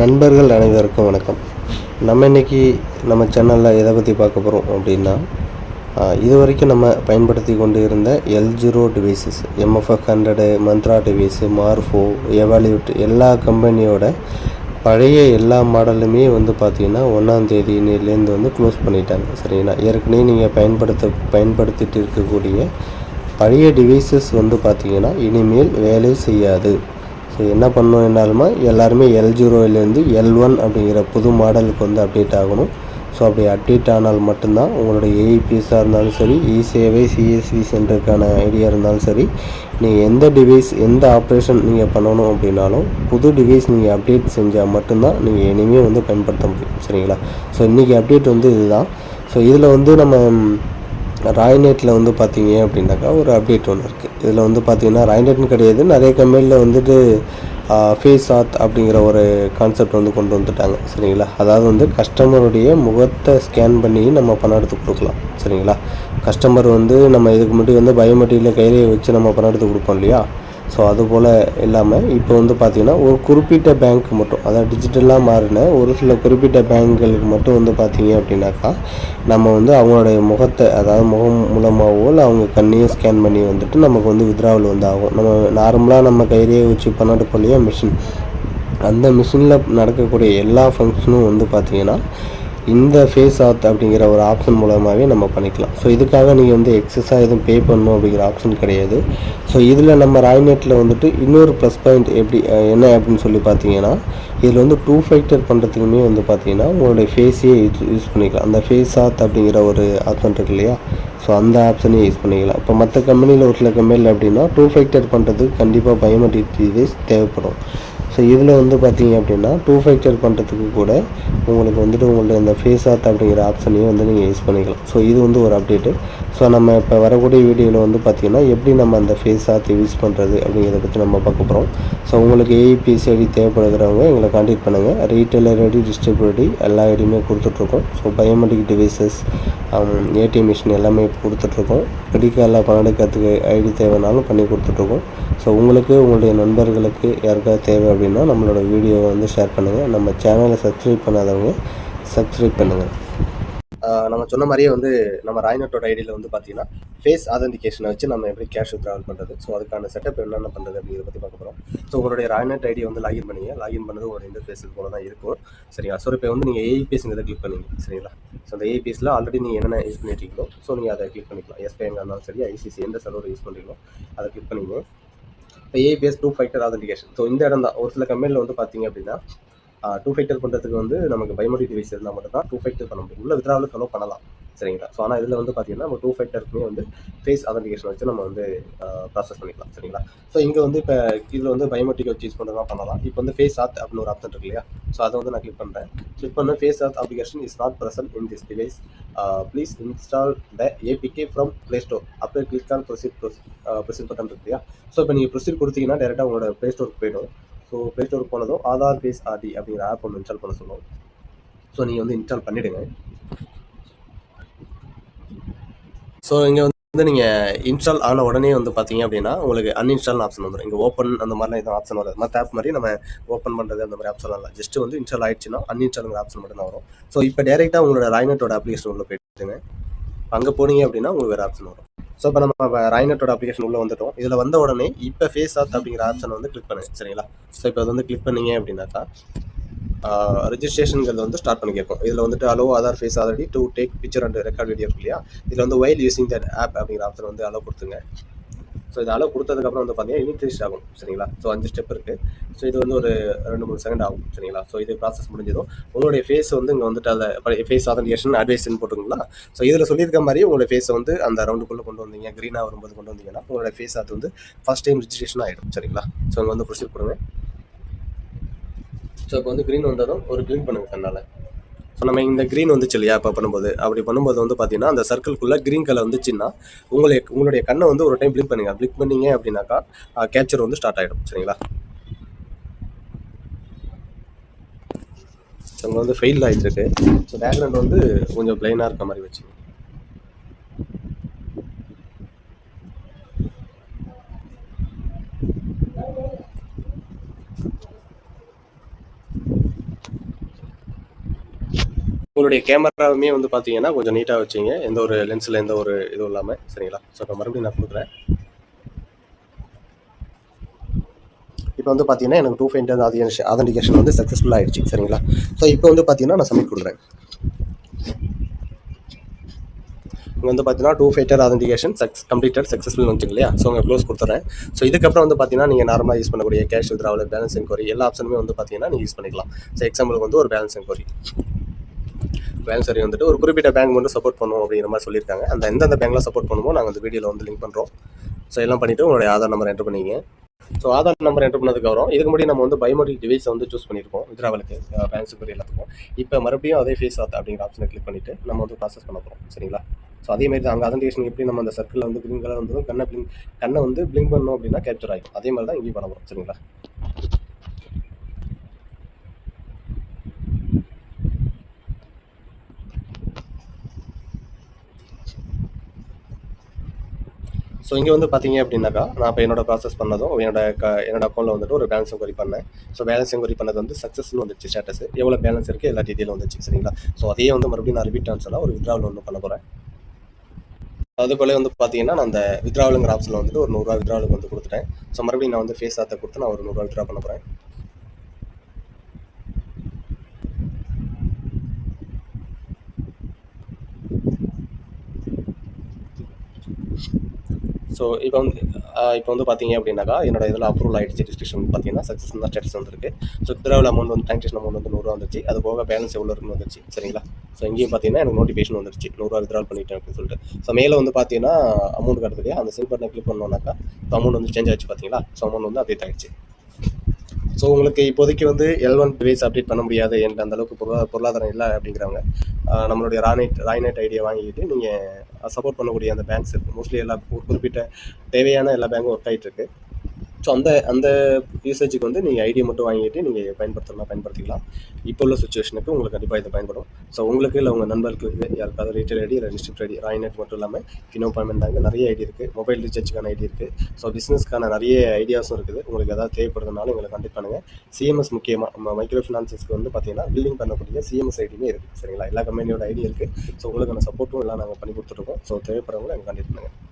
நண்பர்கள் அனைவருக்கும் வணக்கம். நம்ம இன்றைக்கி நம்ம சேனலில் எதை பற்றி பார்க்க போகிறோம் அப்படின்னா இது வரைக்கும் நம்ம பயன்படுத்தி கொண்டு இருந்த L zero devices MFF hundred Mantra device Morpho Evolute எல்லா கம்பெனியோட பழைய எல்லா மாடலுமே வந்து பார்த்திங்கன்னா ஒன்றாந்தேதியிலேருந்து வந்து க்ளோஸ் பண்ணிட்டாங்க. சரிங்களா? ஏற்கனவே நீங்கள் பயன்படுத்த பயன்படுத்திட்டு இருக்கக்கூடிய பழைய டிவைசஸ் வந்து பார்த்திங்கன்னா இனிமேல் வேலை செய்யாது. ஸோ என்ன பண்ணணும் என்னாலுமா எல்லாருமே எல் ஜீரோலேருந்து எல் ஒன் அப்படிங்கிற புது மாடலுக்கு வந்து அப்டேட் ஆகணும். ஸோ அப்படி அப்டேட் ஆனால் மட்டும்தான் உங்களுடைய ஏஇபிஎஸ்ஸாக இருந்தாலும் சரி இ சேவை சிஎஸ்வி சென்டருக்கான ஐடியா இருந்தாலும் சரி நீங்கள் எந்த டிவைஸ் எந்த ஆப்ரேஷன் நீங்கள் பண்ணணும் அப்படின்னாலும் புது டிவைஸ் நீங்கள் அப்டேட் செஞ்சால் மட்டும்தான் நீங்கள் இனிமேல் வந்து பயன்படுத்த முடியும். சரிங்களா? ஸோ இன்றைக்கி அப்டேட் வந்து இதுதான். ஸோ இதில் வந்து நம்ம ராய்நெட்டில் வந்து பார்த்தீங்க அப்படின்னாக்கா ஒரு அப்டேட் ஒன்று இருக்குது இதில் வந்து பார்த்தீங்கன்னா ராய்நெட்னு கிடையாது. நிறைய கம்பெனியில் வந்துட்டு ஃபேஸ் ஆத் அப்படிங்கிற ஒரு கான்செப்ட் வந்து கொண்டு வந்துட்டாங்க. சரிங்களா? அதாவது வந்து கஸ்டமருடைய முகத்தை ஸ்கேன் பண்ணி நம்ம பணம் எடுத்து கொடுக்கலாம். சரிங்களா? கஸ்டமர் வந்து நம்ம இதுக்கு முன்னாடி வந்து பயோமெட்ரியில் கையிலேயே வச்சு நம்ம பணம் எடுத்து கொடுப்போம் இல்லையா? ஸோ அதுபோல் இல்லாமல் இப்போ வந்து பார்த்திங்கன்னா ஒரு குறிப்பிட்ட பேங்க் மட்டும் அதாவது டிஜிட்டலாக மாறின ஒரு சில குறிப்பிட்ட பேங்க்குகளுக்கு மட்டும் வந்து பார்த்திங்க அப்படின்னாக்கா நம்ம வந்து அவங்களுடைய முகத்தை அதாவது முகம் மூலமாகவோ இல்லை அவங்க கண்ணையும் ஸ்கேன் பண்ணி வந்துட்டு நமக்கு வந்து வித்ராவல் வந்து ஆகும். நம்ம நார்மலாக நம்ம கையிலேயே வச்சு பண்ணாட்டு இல்லையா மிஷின் அந்த மிஷினில் நடக்கக்கூடிய எல்லா ஃபங்க்ஷனும் வந்து பார்த்திங்கன்னா இந்த ஃபேஸ் ஆத் அப்படிங்கிற ஒரு ஆப்ஷன் மூலமாகவே நம்ம பண்ணிக்கலாம். ஸோ இதுக்காக நீங்கள் வந்து எக்ஸஸாக எதுவும் பே பண்ணணும் அப்படிங்கிற ஆப்ஷன் கிடையாது. ஸோ இதில் நம்ம ராய்நெட்டில் வந்துட்டு இன்னொரு ப்ளஸ் பாயிண்ட் எப்படி என்ன அப்படின்னு சொல்லி பார்த்தீங்கன்னா இதில் வந்து டூ ஃபேக்டர் பண்ணுறதுக்குமே வந்து பார்த்தீங்கன்னா உங்களுடைய ஃபேஸையே யூஸ் பண்ணிக்கலாம். அந்த ஃபேஸ் ஆத் அப்படிங்கிற ஒரு ஆப்ஷன் இருக்கு இல்லையா? ஸோ அந்த ஆப்ஷனையும் யூஸ் பண்ணிக்கலாம். இப்போ மற்ற கம்பெனியில் ஒரு சில கம்பெனியில் அப்படின்னா டூ ஃபேக்டர் பண்ணுறதுக்கு கண்டிப்பாக பயோமெட்ரிக் டிவைஸ் தேவைப்படும். ஸோ இதில் வந்து பார்த்தீங்க அப்படின்னா டூ ஃபேக்டர் பண்ணுறதுக்கு கூட உங்களுக்கு வந்துட்டு உங்கள்ட்ட இந்த ஃபேஸ் ஆத் அப்படிங்கிற ஆப்ஷனையும் வந்து நீங்கள் யூஸ் பண்ணிக்கலாம். ஸோ இது வந்து ஒரு அப்டேட்டு ஸோ நம்ம இப்போ வரக்கூடிய வீடியோவில் வந்து பார்த்தீங்கன்னா எப்படி நம்ம அந்த ஃபேஸ் ஆத் யூஸ் பண்ணுறது அப்படிங்கிறத பற்றி நம்ம பார்க்க போகிறோம் ஸோ உங்களுக்கு ஏஐபிஎஸ் ஐடி தேவைப்படுகிறவங்க எங்களை காண்டாக்ட் பண்ணுங்கள் ரீட்டைலர் ஐடி டிஸ்ட்ரிபியூட்டர் ஐடி எல்லா ஐடியுமே கொடுத்துட்ருக்கோம். So biometric devices ATM machine எல்லாமே கொடுத்துட்ருக்கோம். கிரெடிட் கார்டில் பணம் எடுக்கிறதுக்கு ஐடி தேவைனாலும் பண்ணி கொடுத்துட்ருக்கோம். ஸோ உங்களுக்கு உங்களுடைய நண்பர்களுக்கு யாருக்காவது தேவை அப்படின்னா நம்மளோட வீடியோவை வந்து ஷேர் பண்ணுங்கள் நம்ம சேனலை சப்ஸ்கிரைப் பண்ணாதவங்க சப்ஸ்கிரைப் பண்ணுங்கள் நம்ம சொன்ன மாதிரியே வந்து நம்ம ராய்நாட்டோட ஐடியில் வந்து பார்த்தீங்கன்னா ஃபேஸ் ஆதென்டிகேஷனை வச்சு நம்ம எப்படி கேஷ் ட்ராவல் பண்ணுறது ஸோ அதுக்கான செட்டப் என்னென்ன பண்ணுறது அப்படிங்கிறத பற்றி பார்க்க போகிறோம் ஸோ உங்களுடைய ராய்நாட் ஐடியை வந்து லாகின் பண்ணீங்க. லாகின் பண்ணது ஒரு இன்டர்ஃபேஸ் போல தான் இருக்கும். சரிங்களா ஸோ இப்போ வந்து நீங்கள் ஏஐபிஎஸ்ங்கிறத கிளிக் பண்ணுங்க. சரிங்களா? ஸோ அந்த ஏஇபிஎஸ்ல ஆல்ரெடி நீங்கள் என்னென்ன யூஸ் பண்ணிட்டீங்களோ ஸோ நீங்கள் அதை கிளிக் பண்ணிக்கலாம். எஸ்பிஐங்க இருந்தாலும் சரி ஐசிசி எந்த சர்வர் யூஸ் பண்ணுறீங்களோ அதை கிளிக் பண்ணிக்கோங்க இப்போ ABS two factor authentication so இந்த இடம் தான். ஒரு சில கம்பெனியில் வந்து பார்த்தீங்க அப்படின்னா டூ ஃபேக்டர் பண்ணுறதுக்கு வந்து நமக்கு பயோமெட்ரிக் டிவைஸ் இருந்தால் மட்டும் தான் டூ ஃபேக்டர் பண்ண முடியும். உள்ள வித்ராவில் ஃபாலோ பண்ணலாம். சரிங்களா? ஸோ ஆனால் இதில் வந்து பார்த்தீங்கன்னா நம்ம டூ ஃபேக்டருக்குமே வந்து ஃபேஸ் அதன்டிகேஷன் வச்சு நம்ம வந்து ப்ராசஸ் பண்ணிக்கலாம். சரிங்களா? ஸோ இங்கே வந்து இப்போ இதில் வந்து பயோமெட்ரிக் வச்சு யூஸ் பண்ணுறதா பண்ணலாம். இப்போ வந்து ஃபேஸ் ஆத் அப்படின்னு ஒரு ஆப்ஷன் இருக்கு இல்லையா? ஸோ அதை வந்து நான் கிளிக் பண்ணுறேன் கிளிக் பண்ண face auth application is not present in this device please install the APK from play store அப்படியே click on proceed proceed button இருக்கு இல்லையா? ஸோ இப்போ நீங்கள் ப்ரொசீட் கொடுத்தீங்கன்னா டேரெக்டாக உங்களோட ப்ளே ஸ்டோருக்கு போயிடும். ஸோ ப்ளே ஸ்டோர் போனதும் ஆதார் ஃபேஸ் ஆர்டி அப்படிங்கிற ஆப் ஒன்று இன்ஸ்டால் பண்ண சொல்லுவோம் ஸோ நீங்கள் வந்து இன்ஸ்டால் பண்ணிவிடுங்க ஸோ இங்கே வந்து நீங்கள் இன்ஸ்டால் ஆன உடனே வந்து பார்த்தீங்க அப்படின்னா உங்களுக்கு அன்இன்ஸ்டால் ஆப்ஷன் வந்துடும் இங்கே ஓப்பன் அந்த மாதிரிலாம் எதுவும் ஆப்ஷன் வராது. மற்ற ஆப் மாதிரி நம்ம ஓப்பன் பண்ணுறது அந்த மாதிரி ஆப்ஷன் இல்லை. ஜஸ்ட் வந்து இன்ஸ்டால் ஆயிடுச்சுன்னா அன்இன்ஸ்டாலுங்கிற ஆப்ஷன் மட்டும் தான் வரும். ஸோ இப்போ டேரெக்டாக உங்களோட ராய்நெட்டோட அப்ளிகேஷன் உள்ள போயிட்டுங்க அங்கே போனீங்க அப்படின்னா உங்களுக்கு வேறு ஆப்ஷன் வரும். ஸோ இப்போ நம்ம ராய்நெட்டோட அப்ளிகேஷன் உள்ள வந்துட்டோம். இதில் வந்த உடனே இப்போ ஃபேஸ் ஆத் அப்படிங்கிற ஆப்ஷன் வந்து கிளிக் பண்ணுங்க. சரிங்களா? ஸோ இப்போ அது வந்து கிளிக் பண்ணீங்க அப்படின்னாக்கா ரெஜிஸ்ட்ரேஷனுங்கிறது வந்து ஸ்டார்ட் பண்ணி கேட்கும். இதில் வந்துட்டு allow Aadhaar face already to take picture and record video இருக்கு இல்லையா? இதில் வந்து வைல் யூசிங் தட் ஆப் அப்படிங்கிற ஆப்ஷன் வந்து அலோ கொடுத்துங்க ஸோ இது அளவு கொடுத்ததுக்கப்புறம் வந்து பார்த்தீங்கன்னா இனிட்ரேஸ் ஆகும் சரிங்களா? ஸோ அஞ்சு ஸ்டெப் இருக்குது ஸோ இது வந்து ஒரு ரெண்டு மூணு செகண்ட் ஆகும் சரிங்களா? ஸோ இது ப்ராசஸ் முடிஞ்சதும் உங்களுடைய ஃபேஸ் வந்து இங்கே வந்துட்டு அதை ஃபேஸ் ஆதன்டிகேஷன் அட்வைஸ்ன்னு போட்டுங்களா ஸோ இதில் சொல்லியிருக்க மாதிரி உங்களுடைய ஃபேஸை வந்து அந்த ரவுண்டுக்குள்ளே கொண்டு வந்தீங்க. க்ரீனாக வரும்போது கொண்டு வந்தீங்கன்னா உங்களுடைய ஃபேஸ் அது வந்து ஃபஸ்ட் டைம் ரிஜிஸ்ட்ரேஷன் ஆகிடும் சரிங்களா? ஸோ இங்கே வந்து ப்ரொசீட் கொடுங்க. ஸோ இப்போ வந்து க்ரீன் வந்ததும் ஒரு க்ளீன் பண்ணுங்கள் கண்ணால். நம்ம இந்த க்ரீன் வந்துச்சு இல்லையா? இப்போ பண்ணும்போது. அப்படி பண்ணும்போது வந்து பார்த்தீங்கன்னா அந்த சர்க்கிள்குள்ளே க்ரீன் கலர் வந்துச்சுன்னா உங்களுக்கு உங்களுடைய கண்ணை வந்து ஒரு டைம் பிளிக் பண்ணுங்கள் பிளிக் பண்ணீங்க அப்படின்னாக்கா கேப்சர் வந்து ஸ்டார்ட் ஆகிடும் சரிங்களா? ஸோ அங்கே வந்து ஃபெயில் ஆகிட்டு இருக்கு. ஸோ பேக்ரவுண்ட் வந்து கொஞ்சம் பிளைனாக இருக்க மாதிரி வச்சு உங்களுடைய கேமராவுமே வந்து பார்த்தீங்கன்னா கொஞ்சம் நீட்டாக வச்சுங்க. எந்த ஒரு லென்ஸில் எந்த ஒரு இதுவும் இல்லாமல் சரிங்களா? ஸோ இப்போ மறுபடியும் நான் கொடுக்குறேன். இப்போ வந்து பார்த்தீங்கன்னா எனக்கு டூ ஃபைண்ட் ஆதிகேஷன் ஆதென்டிகேஷன் வந்து சக்ஸஸ்ஃபுல் ஆயிடுச்சு. சரிங்களா? ஸோ இப்போ வந்து பார்த்தீங்கன்னா நான் சப்மிட் கொடுக்குறேன். இங்கே வந்து பார்த்தீங்கன்னா டூ ஃபைட்டர் ஆதென்டிகேஷன் சக்ஸ் கம்ப்ளீட்டட் சக்ஸஸ்ஃபுல் வந்துச்சு இல்லையா? ஸோ உங்கள் க்ளோஸ் கொடுத்துறேன். ஸோ இதுக்கப்புறம் வந்து பார்த்தீங்கன்னா நீங்கள் நார்மலாக யூஸ் பண்ணக்கூடிய கேஷ் வித்ராவல் பேலன்ஸ் என்கொரி எல்லா ஆப்ஷனுமே வந்து பார்த்தீங்கன்னா நீங்கள் யூஸ் பண்ணிக்கலாம். ஸோ எக்ஸாம்பிளுக்கு வந்து ஒரு பேலன்ஸ் என்கொரி பேலன்ஸ் வந்துட்டு ஒரு குறிப்பிட்ட பேங்க் மட்டும் சப்போர்ட் பண்ணுவோம் அப்படிங்கிற மாதிரி சொல்லியிருக்காங்க. அந்த எந்தெந்த பேங்க்லாம் சப்போர்ட் பண்ணுவோம் நாங்கள் அந்த வீடியோவில் வந்து லிங்க் பண்ணுறோம் ஸோ எல்லாம் பண்ணிவிட்டு உங்களுடைய ஆதார் நம்பர் என்டர் பண்ணிங்க ஸோ ஆதார் நம்பர் என்டர் பண்ணதுக்கப்புறம் இதுக்கு முன்னாடி நம்ம வந்து பயோமெட்ரிக் டிவைஸ் வந்து சூஸ் பண்ணியிருக்கோம். வித்ராவலுக்கு பேங்க் சூப்பர் எல்லாத்துக்கும். இப்போ மறுபடியும் அதே ஃபேஸ் ஆத் அப்படிங்கிற ஆப்ஷனை கிளிக் பண்ணிவிட்டு நம்ம வந்து ப்ராசஸ் பண்ண போகிறோம் சரிங்களா? ஸோ அதே மாதிரி தான் அங்கே அதன்டேஷன் எப்படி நம்ம அந்த சர்க்கிளில் வந்து க்ரீன் கலர் வந்ததும் கண்ணை பிளிங் கண்ணை வந்து பிளிங்க் பண்ணோம் அப்படின்னா கேப்சர் ஆகிடும் அதே மாதிரி தான் இங்கேயும் பண்ண போகிறோம் சரிங்களா? ஸோ இங்கே வந்து பார்த்தீங்க அப்படின்னாக்கா நான் இப்போ என்னோட ப்ராசஸ் பண்ணதும் என்னோட க என்னோட அக்கௌண்ட்டில் வந்துட்டு ஒரு பேலன்ஸ் என்கொயரி பண்ணேன். ஸோ பேலன்ஸ் என்கொயரி பண்ணது வந்து சக்ஸஸ்னு வந்துச்சு ஸ்டேட்டஸ் எவ்வளோ பேலன்ஸ் இருக்குது எல்லா டீட்டெயிலும் வந்துச்சு சரிங்களா? ஸோ அதையே வந்து மறுபடியும் நான் ரிப்பீட் ட்ரான்ஸ்ஃபராக ஒரு வித்ராவல் ஒன்று பண்ண போகிறேன் அதுக்குள்ளே வந்து பார்த்தீங்கன்னா நான் அந்த வித்ராவலுங்கிற ஆப்ஷனில் வந்துட்டு ஒரு நூறுரூவா வித்ராவலுக்கு வந்து கொடுத்துட்டேன். ஸோ மறுபடியும் நான் வந்து ஃபேஸ் ஆத்தை கொடுத்து நான் ஒரு நூறுரூவா வித்ரா பண்ண போகிறேன் ஸோ இப்போ வந்து இப்போ வந்து பார்த்தீங்க அப்படின்னாக்கா என்னோட இதில் அப்ரூவல் ஆகிடுச்சு டிஸ்ட்ரிக்ஷன் பார்த்தீங்கன்னா சக்ஸஸ் தான் ஸ்டேட்டஸ் வந்திருக்கு. ஸோ வித்ராவல் அமௌண்ட் வந்து டிரான்சாக்ஷன் அமௌண்ட் வந்து நூறுரூவா வந்துச்சு அது போக பேலன்ஸ் எவ்வளோ இருக்குன்னு வந்துச்சு சரிங்களா? ஸோ இங்கேயும் பார்த்தீங்கன்னா எனக்கு நோட்டிஃபிகேஷன் வந்துருச்சு. நூறுரூவா வித்ரால் பண்ணிட்டேன் அப்படின்னு சொல்லிட்டு. ஸோ மேலே வந்து பார்த்தீங்கன்னா அமௌண்ட் கட்டுறது அந்த செல் பட்டனை கிளிக் பண்ணோம்னாக்கா அமௌண்ட் வந்து சேஞ்ச் ஆச்சு பார்த்தீங்களா ஸோ அமௌண்ட் வந்து அப்டேட் ஆகிடுச்சு ஸோ உங்களுக்கு இப்போதைக்கு வந்து எல் ஒன் டிவைஸ் அப்டேட் பண்ண முடியாது என்ற அந்த அளவுக்கு பொருளா பொருளாதாரம் இல்லை அப்படிங்கிறவங்க நம்மளுடைய ராய்நெட் ராய்நெட் ஐடியா வாங்கிக்கிட்டு நீங்கள் சப்போர்ட் பண்ணக்கூடிய அந்த பேங்க்ஸ் இருக்குது மோஸ்ட்லி எல்லா ஒரு குறிப்பிட்ட தேவையான எல்லா பேங்க்கும் ஒர்க் ஆகிட்டு இருக்கு. ஸோ அந்த அந்த யூசேஜுக்கு வந்து நீங்கள் ஐடியா மட்டும் வாங்கிட்டு நீங்கள் பயன்படுத்தலாம் பயன்படுத்திக்கலாம். இப்போ உள்ள சுச்சுவேஷனுக்கு உங்களுக்கு கண்டிப்பாக இது பயன்படும். ஸோ உங்களுக்கு இல்லை உங்கள் நண்பர்களுக்கு யாருக்காவது ரீட்டைல் ஐடி இல்லை டிஸ்ட்ரிக்ட் ஐடி ராய்நெட் மட்டும் இல்லாமல் ஃபினோ பேமெண்ட் நிறைய ஐடி இருக்குது மொபைல் ரீசார்ஜுக்கான ஐடி இருக்குது ஸோ பிஸ்னஸ்க்கான நிறைய ஐடியாஸும் இருக்குது. உங்களுக்கு ஏதாவது தேவைப்படுறதுனால எங்களை கான்டெக்ட் பண்ணுங்கள் சிஎம்எஸ் முக்கியமாக நம்ம மைக்ரோ ஃபினான்சஸ்க்கு வந்து பார்த்தீங்கன்னா பில்டிங் பண்ணக்கூடிய சிஎம்எஸ் ஐடியுமே இருக்குது சரிங்களா? எல்லா கம்பெனியோட ஐடி இருக்குது ஸோ உங்களுக்கான சப்போர்ட்டும் எல்லாம் நாங்கள் பண்ணி கொடுத்துருக்கோம் ஸோ தேவைப்படுறவங்க எங்கள் கான்டெக்ட் பண்ணுங்கள்